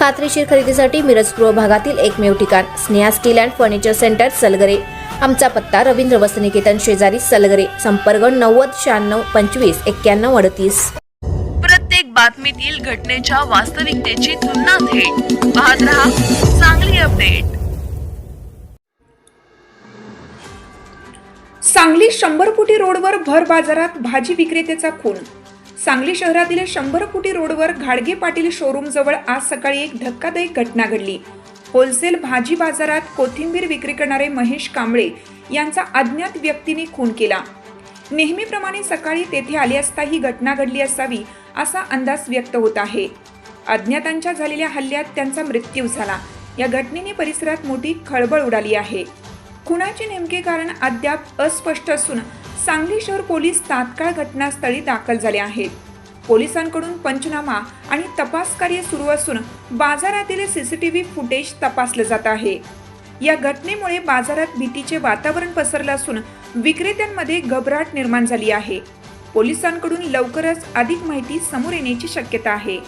खात्रीशीर खरेदीसाठी मिरज पूर्व भागातील एकमेव ठिकाण Sneha steel and furniture centre Salgare. आमचा पत्ता रवींद्र वसनिकेतन शेजारी सलगरे संपर्क नव्वद शहाण्णव पंचवीस एक्क्याण्णव अडतीस. प्रत्येक बातमीतील घटनेच्या वास्तविकतेची तुलना थेट. पाहत रहा चांगली अपडेट. सांगली शंभर फुटी रोडवर भर बाजारात भाजी विक्रेत्याचा खून सांगली शहरातील शंभर फुटी रोडवर घाडगे पाटील शोरूम जवळ आज सकाळी एक धक्कादायक घटना घडली. होलसेल भाजी बाजारात कोथिंबीर विक्री करणारे महेश कांबळे यांचा अज्ञात व्यक्तीने खून केला. नेहमीप्रमाणे सकाळी तेथे आले असता ही घटना घडली असावी असा अंदाज व्यक्त होत आहे. अज्ञातांच्या झालेल्या हल्ल्यात त्यांचा मृत्यू झाला. या घटनेने परिसरात मोठी खळबळ उडाली आहे. खुनाचे नेमके कारण अद्याप अस्पष्ट असून सांगली शहर पोलीस तात्काळ घटनास्थळी दाखल झाले आहेत. पोलिसांकडून पंचनामा आणि तपास कार्य सुरू असून बाजारातील सीसीटीव्ही फुटेज तपासलं जात आहे. या घटनेमुळे बाजारात भीतीचे वातावरण पसरलं असून विक्रेत्यांमध्ये घबराट निर्माण झाली आहे. पोलिसांकडून लवकरच अधिक माहिती समोर येण्याची शक्यता आहे.